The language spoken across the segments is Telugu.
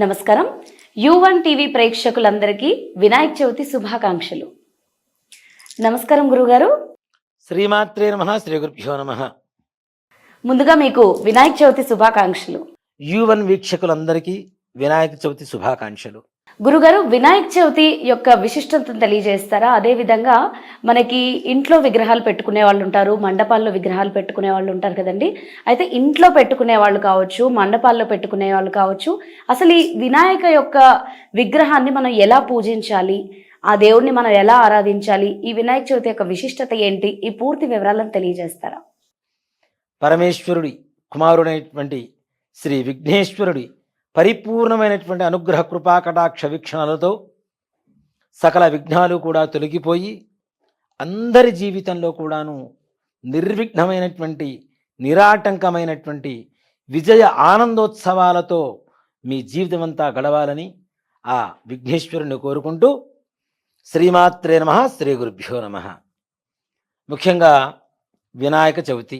నమస్కారం. యూ వన్ టీవీ ప్రేక్షకులందరికీ వినాయక చవితి శుభాకాంక్షలు. నమస్కారం గురుగారు. శ్రీమాత్రే నమ శ్రీ గురుభ్యో నమ. ముందుగా మీకు వినాయక చవితి శుభాకాంక్షలు. యూవన్ వీక్షకులందరికీ వినాయక చవితి శుభాకాంక్షలు. గురుగారు వినాయక చవితి యొక్క విశిష్టతను తెలియజేస్తారా? అదే విధంగా మనకి ఇంట్లో విగ్రహాలు పెట్టుకునే వాళ్ళు ఉంటారు మండపాల్లో విగ్రహాలు పెట్టుకునే వాళ్ళు ఉంటారు కదండి. అయితే ఇంట్లో పెట్టుకునే వాళ్ళు కావచ్చు మండపాల్లో పెట్టుకునే వాళ్ళు కావచ్చు అసలు ఈ వినాయక యొక్క విగ్రహాన్ని మనం ఎలా పూజించాలి? ఆ దేవుణ్ణి మనం ఎలా ఆరాధించాలి? ఈ వినాయక చవితి యొక్క విశిష్టత ఏంటి? ఈ పూర్తి వివరాలను తెలియజేస్తారా? పరమేశ్వరుడి కుమారుడైనటువంటి శ్రీ విఘ్నేశ్వరుడి పరిపూర్ణమైనటువంటి అనుగ్రహ కృపాకటాక్ష వీక్షణలతో సకల విఘ్నాలు కూడా తొలగిపోయి అందరి జీవితంలో కూడాను నిర్విఘ్నమైనటువంటి నిరాటంకమైనటువంటి విజయ ఆనందోత్సవాలతో మీ జీవితమంతా గడవాలని ఆ విఘ్నేశ్వరుని కోరుకుంటూ శ్రీమాత్రే నమ శ్రీ గురుభ్యో నమ. ముఖ్యంగా వినాయక చవితి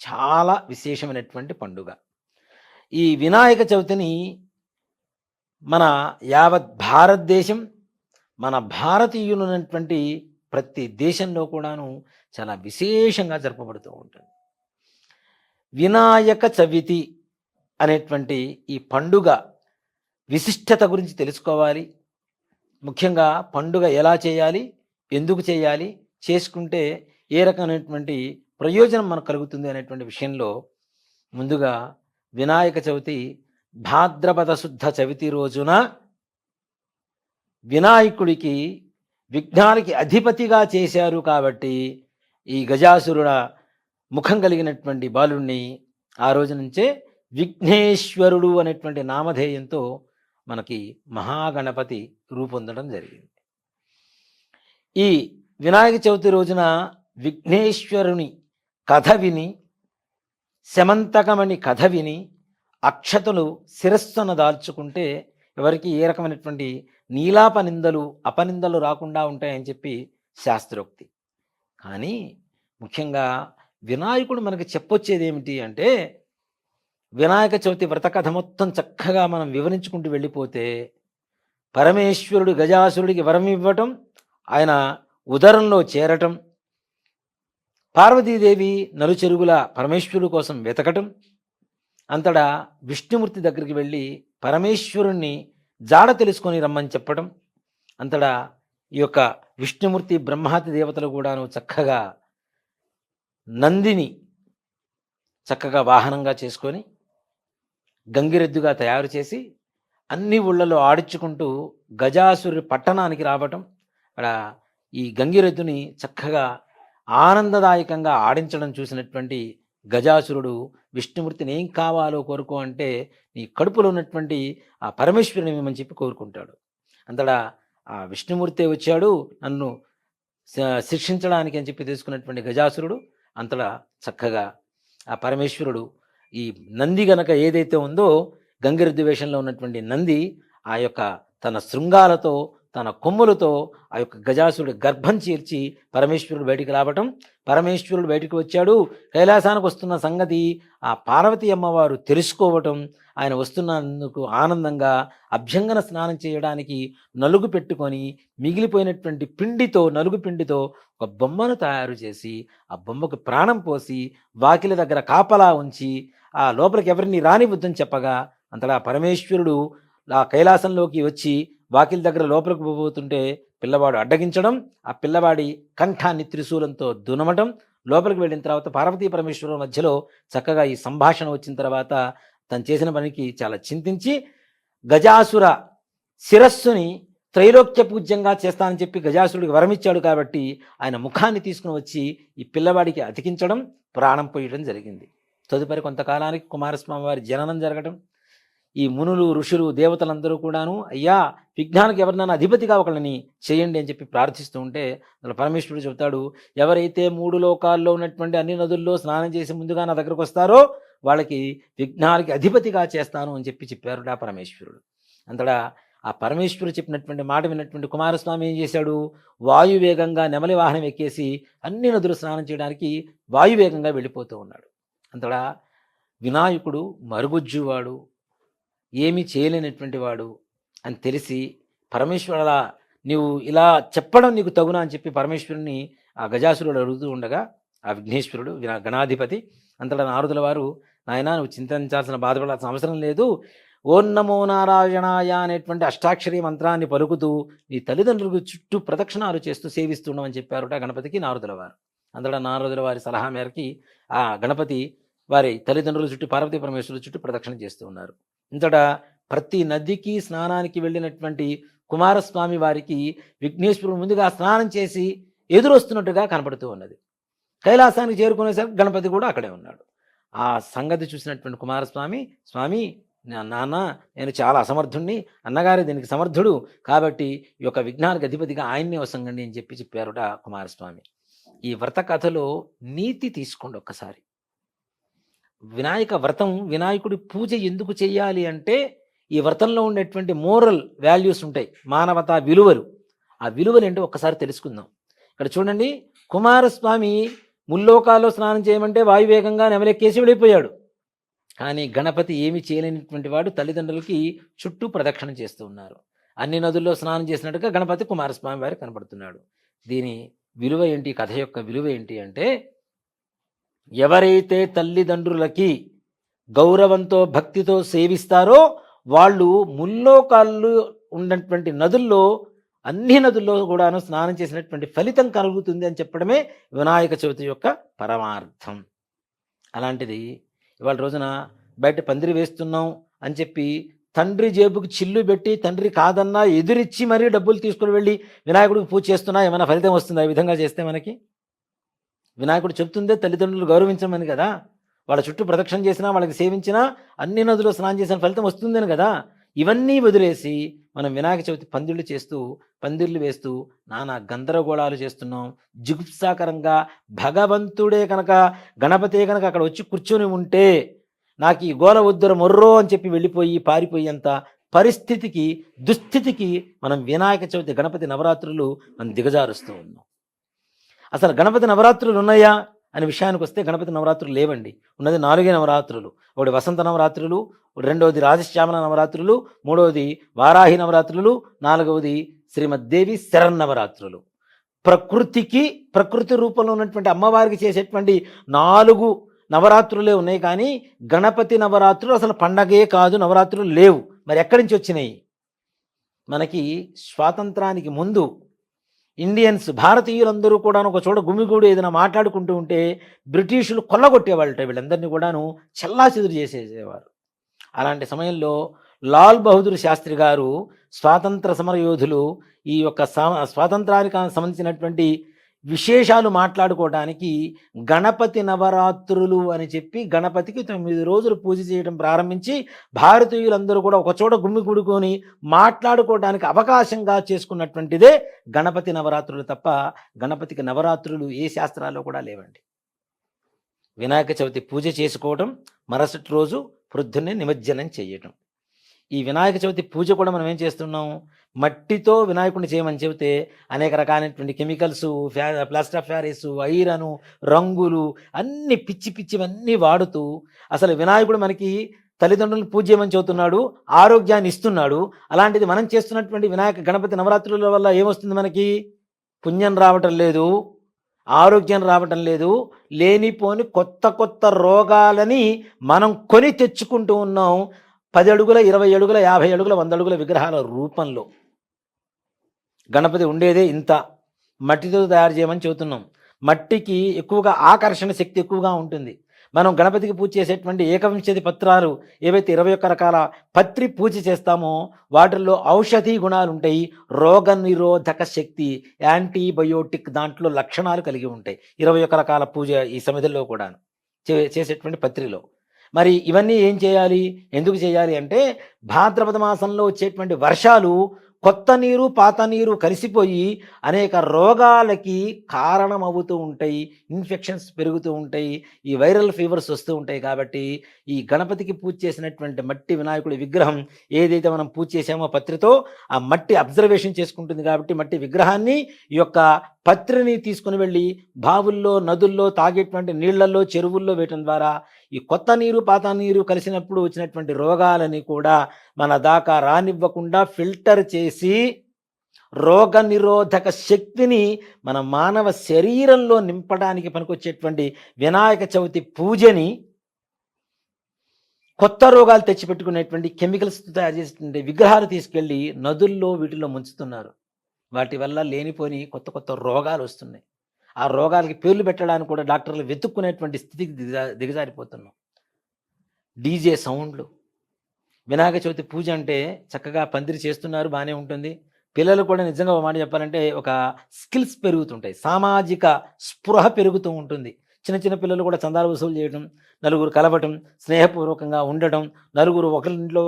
చాలా విశేషమైనటువంటి పండుగ. ఈ వినాయక చవితిని మన యావత్ భారతదేశం మన భారతీయులైనటువంటి ప్రతి దేశంలో కూడాను చాలా విశేషంగా జరపబడుతూ ఉంటుంది. వినాయక చవితి అనేటువంటి ఈ పండుగ విశిష్టత గురించి తెలుసుకోవాలి. ముఖ్యంగా పండుగ ఎలా చేయాలి ఎందుకు చేయాలి చేసుకుంటే ఏ రకమైనటువంటి ప్రయోజనం మనకు కలుగుతుంది అనేటువంటి విషయంలో ముందుగా వినాయక చవితి భాద్రపద శుద్ధ చవితి రోజున వినాయకుడికి విఘ్నానికి అధిపతిగా చేశారు కాబట్టి ఈ గజాసురుడ ముఖం కలిగినటువంటి బాలుణ్ణి ఆ రోజు నుంచే విఘ్నేశ్వరుడు అనేటువంటి నామధేయంతో మనకి మహాగణపతి రూపొందడం జరిగింది. ఈ వినాయక చవితి రోజున విఘ్నేశ్వరుని కథ విని శమంతకమని కథ విని అక్షతలు శిరస్సున దాల్చుకుంటే ఎవరికి ఏ రకమైనటువంటి నీలాప నిందలు అపనిందలు రాకుండా ఉంటాయని చెప్పి శాస్త్రోక్తి. కానీ ముఖ్యంగా వినాయకుడు మనకి చెప్పొచ్చేది ఏమిటి అంటే వినాయక చవితి వ్రతకథ మొత్తం చక్కగా మనం వివరించుకుంటూ వెళ్ళిపోతే పరమేశ్వరుడు గజాసురుడికి వరం ఇవ్వటం ఆయన ఉదరంలో చేరటం పార్వతీదేవి నలుచెరుగుల పరమేశ్వరుడు కోసం వెతకటం అంతటా విష్ణుమూర్తి దగ్గరికి వెళ్ళి పరమేశ్వరుణ్ణి జాడ తెలుసుకొని రమ్మని చెప్పటం అంతటా ఈ యొక్క విష్ణుమూర్తి బ్రహ్మాతి దేవతలు కూడాను చక్కగా నందిని చక్కగా వాహనంగా చేసుకొని గంగిరెద్దుగా తయారు చేసి అన్ని ఊళ్ళలో ఆడించుకుంటూ గజాసురి పట్టణానికి రావటం అక్కడ ఈ గంగిరెద్దుని చక్కగా ఆనందదాయకంగా ఆడించడం చూసినటువంటి గజాసురుడు విష్ణుమూర్తిని ఏం కావాలో కోరుకో అంటే నీ కడుపులో ఉన్నటువంటి ఆ పరమేశ్వరుని ఇవ్వమని చెప్పి కోరుకుంటాడు. అంతటా ఆ విష్ణుమూర్తి వచ్చాడు నన్ను శిక్షించడానికి అని చెప్పి తీసుకున్నటువంటి గజాసురుడు అంతటా చక్కగా ఆ పరమేశ్వరుడు ఈ నంది గనక ఏదైతే ఉందో గంగిరెద్దు వేషంలో ఉన్నటువంటి నంది ఆ యొక్క తన శృంగాలతో తన కొమ్ములతో ఆ యొక్క గజాసురుడి గర్భం చీర్చి పరమేశ్వరుడు బయటికి రావటం. పరమేశ్వరుడు బయటికి వచ్చాడు. కైలాసానికి వస్తున్న సంగతి ఆ పార్వతి అమ్మవారు తెలుసుకోవటం. ఆయన వస్తున్నందుకు ఆనందంగా అభ్యంగన స్నానం చేయడానికి నలుగు పెట్టుకొని మిగిలిపోయినటువంటి పిండితో నలుగు పిండితో ఒక బొమ్మను తయారు చేసి ఆ బొమ్మకు ప్రాణం పోసి వాకిలి దగ్గర కాపలా ఉంచి ఆ లోపలికి ఎవరిని రానివద్దని చెప్పగా అంతటా పరమేశ్వరుడు ఆ కైలాసంలోకి వచ్చి వాకిలి దగ్గర లోపలికి పోతుంటే పిల్లవాడు అడ్డగించడం ఆ పిల్లవాడి కంఠాన్ని త్రిశూలంతో దునమటం లోపలికి వెళ్ళిన తర్వాత పార్వతీ పరమేశ్వరుల మధ్యలో చక్కగా ఈ సంభాషణ వచ్చిన తర్వాత తను చేసిన పనికి చాలా చింతించి గజాసుర శిరస్సుని త్రైలోక్య పూజ్యంగా చేస్తానని చెప్పి గజాసురుడికి వరమిచ్చాడు కాబట్టి ఆయన ముఖాన్ని తీసుకుని వచ్చి ఈ పిల్లవాడికి అతికించడం ప్రాణం పోయడం జరిగింది. తదుపరి కొంతకాలానికి కుమారస్వామి వారి జననం జరగడం ఈ మునులు ఋషులు దేవతలందరూ కూడాను అయ్యా విజ్ఞానికి ఎవరినైనా అధిపతిగా ఒకళ్ళని చేయండి అని చెప్పి ప్రార్థిస్తూ ఉంటే అందులో పరమేశ్వరుడు చెబుతాడు ఎవరైతే మూడు లోకాల్లో ఉన్నటువంటి అన్ని నదుల్లో స్నానం చేసి ముందుగా నా దగ్గరకు వస్తారో వాళ్ళకి విఘ్నాలకి అధిపతిగా చేస్తాను అని చెప్పి చెప్పారుడా ఆ పరమేశ్వరుడు. అంతటా ఆ పరమేశ్వరుడు చెప్పినటువంటి మాట విన్నటువంటి కుమారస్వామి ఏం చేశాడు? వాయువేగంగా నెమలి వాహనం ఎక్కేసి అన్ని నదులు స్నానం చేయడానికి వాయువేగంగా వెళ్ళిపోతూ ఉన్నాడు. అంతటా వినాయకుడు మరుగుజ్జువాడు ఏమీ చేయలేనటువంటి వాడు అని తెలిసి పరమేశ్వరుల నీవు ఇలా చెప్పడం నీకు తగునా అని చెప్పి పరమేశ్వరుని ఆ గజాసురుడు అడుగుతూ ఉండగా ఆ విఘ్నేశ్వరుడు గణాధిపతి అంతటా నారదుల వారు నాయనా నువ్వు చింతించాల్సిన బాధపడాల్సిన అవసరం లేదు. ఓం నమో నారాయణాయ అనేటువంటి అష్టాక్షరి మంత్రాన్ని పలుకుతూ నీ తల్లిదండ్రులకు చుట్టూ ప్రదక్షిణాలు చేస్తూ సేవిస్తుండమని చెప్పారుట గణపతికి నారదుల వారు. అంతటా నారదుల వారి సలహా మేరకి ఆ గణపతి వారి తల్లిదండ్రుల చుట్టూ పార్వతీ పరమేశ్వరుల చుట్టూ ప్రదక్షిణ చేస్తూ ఉన్నారు. ఇంతటా ప్రతి నదికి స్నానానికి వెళ్ళినటువంటి కుమారస్వామి వారికి విఘ్నేశ్వరుడు ముందుగా స్నానం చేసి ఎదురొస్తున్నట్టుగా కనపడుతూ ఉన్నది. కైలాసానికి చేరుకునేసరికి గణపతి కూడా అక్కడే ఉన్నాడు. ఆ సంగతి చూసినటువంటి కుమారస్వామి స్వామి నాన్న నేను చాలా అసమర్థుణ్ణి అన్నగారి దీనికి సమర్థుడు కాబట్టి ఈ యొక్క విఘ్నానికి అధిపతిగా ఆయన్నే వసంగండి అని చెప్పి చెప్పారుట కుమారస్వామి. ఈ వ్రత కథలో నీతి తీసుకోండి ఒక్కసారి. వినాయక వ్రతం వినాయకుడి పూజ ఎందుకు చేయాలి అంటే ఈ వ్రతంలో ఉండేటువంటి మోరల్ వాల్యూస్ ఉంటాయి మానవతా విలువలు. ఆ విలువలు ఏంటో ఒక్కసారి తెలుసుకుందాం. ఇక్కడ చూడండి కుమారస్వామి ముల్లోకాల్లో స్నానం చేయమంటే వాయువేగంగా నెమలెక్కేసి వెళ్ళిపోయాడు. కానీ గణపతి ఏమి చేయలేనటువంటి వాడు తల్లిదండ్రులకి చుట్టూ ప్రదక్షిణ చేస్తూ ఉన్నారు. అన్ని నదుల్లో స్నానం చేసినట్టుగా గణపతి కుమారస్వామి వారు కనపడుతున్నాడు. దీని విలువ ఏంటి కథ యొక్క విలువ ఏంటి అంటే ఎవరైతే తల్లిదండ్రులకి గౌరవంతో భక్తితో సేవిస్తారో వాళ్ళు ముల్లోకాళ్ళు ఉన్నటువంటి నదుల్లో అన్ని నదుల్లో కూడాను స్నానం చేసినటువంటి ఫలితం కలుగుతుంది అని చెప్పడమే వినాయక చవితి యొక్క పరమార్థం. అలాంటిది ఇవాళ రోజున బయట పందిరి వేస్తున్నాం అని చెప్పి తండ్రి జేబుకి చిల్లు పెట్టి తండ్రి కాదన్నా ఎదురిచ్చి మరీ డబ్బులు తీసుకుని వెళ్ళి వినాయకుడికి పూజ చేస్తున్నా ఏమైనా ఫలితం వస్తుందా? ఈ విధంగా చేస్తే మనకి? వినాయకుడు చెప్తుందే తల్లిదండ్రులు గౌరవించమని కదా? వాళ్ళ చుట్టూ ప్రదక్షిణ చేసినా వాళ్ళకి సేవించినా అన్ని నదులు స్నానం చేసిన ఫలితం వస్తుందని కదా? ఇవన్నీ వదిలేసి మనం వినాయక చవితి పందిళ్ళు చేస్తూ పందిళ్ళు వేస్తూ నానా గందరగోళాలు చేస్తున్నాం. జిగుప్సాకరంగా భగవంతుడే కనుక గణపతే కనుక అక్కడ వచ్చి కూర్చొని ఉంటే నాకు ఈ గోల ఉద్దర మొర్రో అని చెప్పి వెళ్ళిపోయి పారిపోయేంత పరిస్థితికి దుస్థితికి మనం వినాయక చవితి గణపతి నవరాత్రులు మనం దిగజారుస్తూ ఉన్నాం. అసలు గణపతి నవరాత్రులు ఉన్నాయా అనే విషయానికి వస్తే గణపతి నవరాత్రులు లేవండి. ఉన్నది నాలుగే నవరాత్రులు. ఒకటి వసంత నవరాత్రులు రెండవది రాజశ్యామల నవరాత్రులు మూడవది వారాహి నవరాత్రులు నాలుగవది శ్రీమద్దేవి శరన్నవరాత్రులు ప్రకృతికి ప్రకృతి రూపంలో ఉన్నటువంటి అమ్మవారికి చేసేటువంటి నాలుగు నవరాత్రులే ఉన్నాయి కానీ గణపతి నవరాత్రులు అసలు పండగే కాదు నవరాత్రులు లేవు. మరి ఎక్కడి నుంచి వచ్చినాయి? మనకి స్వాతంత్రానికి ముందు ఇండియన్స్ భారతీయులందరూ కూడాను ఒక చోట గుమిగూడు ఏదైనా మాట్లాడుకుంటూ ఉంటే బ్రిటిషులు కొల్లగొట్టేవాళ్ళట వీళ్ళందరినీ కూడాను చెల్లాచెదురు చేసేసేవారు. అలాంటి సమయంలో లాల్ బహదూర్ శాస్త్రి గారు స్వాతంత్ర సమరయోధులు ఈ యొక్క స్వాతంత్రానికి సంబంధించినటువంటి విశేషాలు మాట్లాడుకోవడానికి గణపతి నవరాత్రులు అని చెప్పి గణపతికి తొమ్మిది రోజులు పూజ చేయడం ప్రారంభించి భారతీయులందరూ కూడా ఒకచోట గుమ్మి గుమ్మిగూడుకొని మాట్లాడుకోవడానికి అవకాశంగా చేసుకున్నటువంటిదే గణపతి నవరాత్రులు తప్ప గణపతికి నవరాత్రులు ఏ శాస్త్రాల్లో కూడా లేవండి. వినాయక చవితి పూజ చేసుకోవడం మరుసటి రోజు ప్రొద్దున్నే నిమజ్జనం చేయటం. ఈ వినాయక చవితి పూజ కూడా మనం ఏం చేస్తున్నాం? మట్టితో వినాయకుడిని చేయమని చెబితే అనేక రకాలైనటువంటి కెమికల్స్ ఫ్యా ప్లాస్టర్ ఆఫ్ ప్యారిస్ ఐరను రంగులు అన్ని పిచ్చి పిచ్చివన్నీ వాడుతూ అసలు వినాయకుడు మనకి తల్లిదండ్రులను పూజ చేయమని చెబుతున్నాడు ఆరోగ్యాన్ని ఇస్తున్నాడు. అలాంటిది మనం చేస్తున్నటువంటి వినాయక గణపతి నవరాత్రుల వల్ల ఏమొస్తుంది మనకి? పుణ్యం రావటం లేదు ఆరోగ్యం రావటం లేదు లేనిపోని కొత్త కొత్త రోగాలని మనం కొని తెచ్చుకుంటూ ఉన్నాం. పది అడుగుల ఇరవై అడుగుల యాభై అడుగుల వంద అడుగుల విగ్రహాల రూపంలో గణపతి ఉండేదే ఇంత. మట్టితో తయారు చేయమని చెబుతున్నాం. మట్టికి ఎక్కువగా ఆకర్షణ శక్తి ఎక్కువగా ఉంటుంది. మనం గణపతికి పూజ చేసేటువంటి ఏకవింశతి పత్రాలు ఏవైతే ఇరవై ఒక్క రకాల పత్రి పూజ చేస్తామో వాటిల్లో ఔషధీ గుణాలు ఉంటాయి. రోగ నిరోధక శక్తి యాంటీబయోటిక్ దాంట్లో లక్షణాలు కలిగి ఉంటాయి. ఇరవై ఒక్క రకాల పూజ ఈ సమిధిలో కూడా చేసేటువంటి పత్రిలో. మరి ఇవన్నీ ఏం చేయాలి? ఎందుకు చేయాలి అంటే భాద్రపద మాసంలో వచ్చేటువంటి వర్షాలు కొత్త నీరు పాత నీరు కలిసిపోయి అనేక రోగాలకి కారణమవుతూ ఉంటాయి ఇన్ఫెక్షన్స్ పెరుగుతూ ఉంటాయి ఈ వైరల్ ఫీవర్స్ వస్తూ ఉంటాయి కాబట్టి ఈ గణపతికి పూజ చేసినటువంటి మట్టి వినాయకుడి విగ్రహం ఏదైతే మనం పూజ చేసామో పత్రితో ఆ మట్టి అబ్జర్వేషన్ చేసుకుంటుంది కాబట్టి మట్టి విగ్రహాన్ని ఈ యొక్క పత్రిని తీసుకుని వెళ్ళి బావుల్లో నదుల్లో తాగేటువంటి నీళ్ళలో చెరువుల్లో వేయటం ద్వారా ఈ కొత్త నీరు పాత నీరు కలిసినప్పుడు వచ్చినటువంటి రోగాలని కూడా మన దాకా రానివ్వకుండా ఫిల్టర్ చేసి రోగ నిరోధక శక్తిని మన మానవ శరీరంలో నింపడానికి పనికొచ్చేటువంటి వినాయక చవితి పూజని కొత్త రోగాలు తెచ్చిపెట్టుకునేటువంటి కెమికల్స్ తయారు చేసేటువంటి విగ్రహాలు తీసుకెళ్ళి నదుల్లో వీటిలో ముంచుతున్నారు. వాటి వల్ల లేనిపోని కొత్త కొత్త రోగాలు వస్తున్నాయి. ఆ రోగాలకి పేర్లు పెట్టడానికి కూడా డాక్టర్లు వెతుక్కునేటువంటి స్థితికి దిగజారిపోతున్నాం. డీజే సౌండ్లు. వినాయక చవితి పూజ అంటే చక్కగా పందిరి చేస్తున్నారు బాగానే ఉంటుంది. పిల్లలు కూడా నిజంగా ఒక మాట చెప్పాలంటే ఒక స్కిల్స్ పెరుగుతుంటాయి. సామాజిక స్పృహ పెరుగుతూ ఉంటుంది. చిన్న చిన్న పిల్లలు కూడా చందాలు వసూలు చేయడం నలుగురు కలవటం స్నేహపూర్వకంగా ఉండటం నలుగురు ఒకరింట్లో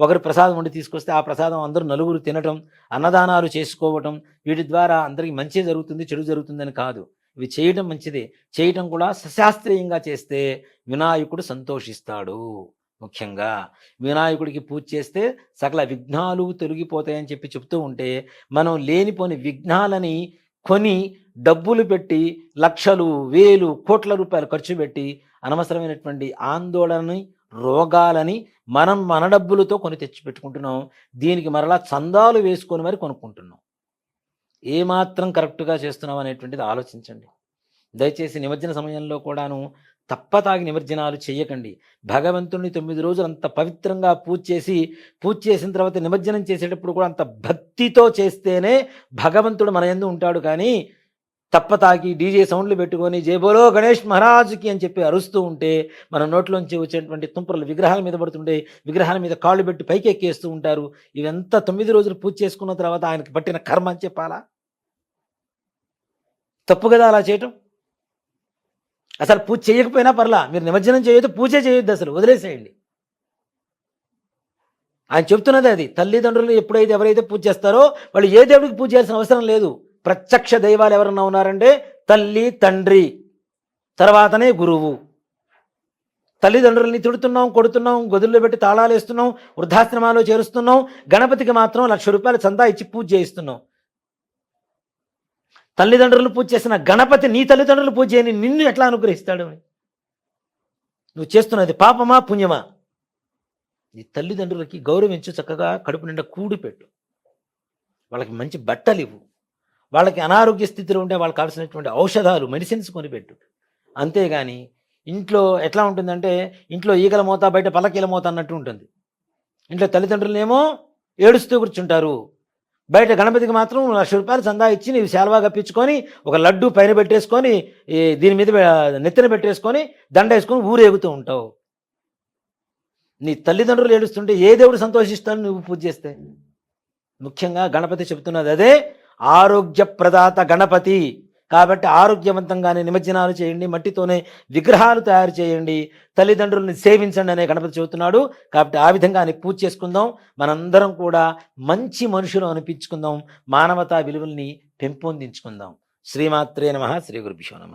ఒకరి ప్రసాదం వండి తీసుకొస్తే ఆ ప్రసాదం అందరూ నలుగురు తినటం అన్నదానాలు చేసుకోవటం వీటి ద్వారా అందరికీ మంచి జరుగుతుంది చెడు జరుగుతుందని కాదు. ఇవి చేయటం మంచిది. చేయటం కూడా సశాస్త్రీయంగా చేస్తే వినాయకుడు సంతోషిస్తాడు. ముఖ్యంగా వినాయకుడికి పూజ చేస్తే సకల విఘ్నాలు తొలగిపోతాయని చెప్పి చెప్తూ ఉంటే మనం లేనిపోని విఘ్నాలని కొని డబ్బులు పెట్టి లక్షలు వేలు కోట్ల రూపాయలు ఖర్చు పెట్టి అనవసరమైనటువంటి ఆందోళనని రోగాలని మనం మన డబ్బులతో కొని తెచ్చి పెట్టుకుంటున్నాం దీనికి మరలా చందాలు వేసుకొని మరి కొనుక్కుంటున్నాం. ఏమాత్రం కరెక్ట్గా చేస్తున్నాం అనేటువంటిది ఆలోచించండి. దయచేసి నిమజ్జన సమయంలో కూడాను తప్పతాగి నిమజ్జనాలు చేయకండి భగవంతుడిని తొమ్మిది రోజులు అంత పవిత్రంగా పూజ చేసి పూజ చేసిన తర్వాత నిమజ్జనం చేసేటప్పుడు కూడా అంత భక్తితో చేస్తేనే భగవంతుడు మన ఎందు ఉంటాడు. కానీ తప్పతాగి డీజే సౌండ్లు పెట్టుకొని జేబోలో గణేష్ మహారాజుకి అని చెప్పి అరుస్తూ ఉంటే మన నోట్లోంచి వచ్చేటువంటి తుంపరలు విగ్రహాల మీద పడుతుండే విగ్రహాల మీద కాళ్ళు పెట్టి పైకి ఎక్కేస్తూ ఉంటారు. ఇవంతా తొమ్మిది రోజులు పూజ చేసుకున్న తర్వాత ఆయనకి పట్టిన కర్మ అని చెప్పాలా? తప్పు కదా అలా చేయటం? అసలు పూజ చేయకపోయినా పర్లా మీరు నిమజ్జనం చేయొద్దు పూజే చేయొద్దు అసలు వదిలేసేయండి. ఆయన చెప్తున్నది అది తల్లిదండ్రులు ఎప్పుడైతే ఎవరైతే పూజ చేస్తారో వాళ్ళు ఏ దేవుడికి పూజ చేయాల్సిన అవసరం లేదు. ప్రత్యక్ష దైవాలు ఎవరన్నా ఉన్నారంటే తల్లి తండ్రి తర్వాతనే గురువు. తల్లిదండ్రులని తిడుతున్నాం కొడుతున్నాం గదుల్లో పెట్టి తాళాలు వేస్తున్నాం వృద్ధాశ్రమాల్లో చేరుస్తున్నాం గణపతికి మాత్రం లక్ష రూపాయలు చందా ఇచ్చి పూజ చేయిస్తున్నాం. తల్లిదండ్రులు పూజ చేసిన గణపతి నీ తల్లిదండ్రులు పూజ చేయని నిన్ను ఎట్లా అనుగ్రహిస్తాడు నువ్వు చేస్తున్నది పాపమా పుణ్యమా? నీ తల్లిదండ్రులకి గౌరవించు చక్కగా కడుపు నిండా కూడి పెట్టు. వాళ్ళకి మంచి బట్టలు ఇవ్వు. వాళ్ళకి అనారోగ్య స్థితిలో ఉంటే వాళ్ళకి కావాల్సినటువంటి ఔషధాలు మెడిసిన్స్ కొనిపెట్టు. అంతేగాని ఇంట్లో ఎట్లా ఉంటుందంటే ఇంట్లో ఈగల మోత బయట పల్లకీల మోత అన్నట్టు ఉంటుంది. ఇంట్లో తల్లిదండ్రులనేమో ఏడుస్తూ కూర్చుంటారు. బయట గణపతికి మాత్రం లక్ష రూపాయలు చందా ఇచ్చి నీవు శాలువా కప్పించుకొని ఒక లడ్డు పైన పెట్టేసుకొని ఈ దీని మీద నెత్తిన పెట్టేసుకొని దండ వేసుకొని ఊరేగుతూ ఉంటావు. నీ తల్లిదండ్రులు ఏడుస్తుంటే ఏ దేవుడు సంతోషిస్తాను నువ్వు పూజ చేస్తే? ముఖ్యంగా గణపతి చెబుతున్నది అదే ఆరోగ్య ప్రదాత గణపతి. కాబట్టి ఆరోగ్యవంతంగానే నిమజ్జనాలు చేయండి మట్టితోనే విగ్రహాలు తయారు చేయండి తల్లిదండ్రుల్ని సేవించండి అనే గణపతి చెబుతున్నాడు. కాబట్టి ఆ విధంగా ఆయన పూజ చేసుకుందాం. మనందరం కూడా మంచి మనుషులు అనిపించుకుందాం. మానవతా విలువల్ని పెంపొందించుకుందాం. శ్రీమాత్రే నమ. శ్రీ గురుభ్యో నమ.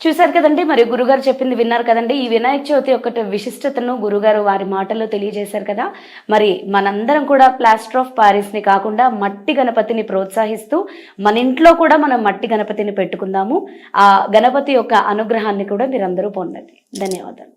చూశారు కదండి మరి గురుగారు చెప్పింది విన్నారు కదండి ఈ వినాయక చవితి యొక్క విశిష్టతను గురుగారు వారి మాటల్లో తెలియజేశారు కదా. మరి మనందరం కూడా ప్లాస్టర్ ఆఫ్ పారిస్ని కాకుండా మట్టి గణపతిని ప్రోత్సహిస్తూ మన ఇంట్లో కూడా మనం మట్టి గణపతిని పెట్టుకుందాము. ఆ గణపతి యొక్క అనుగ్రహాన్ని కూడా మీరందరూ పొందండి. ధన్యవాదాలు.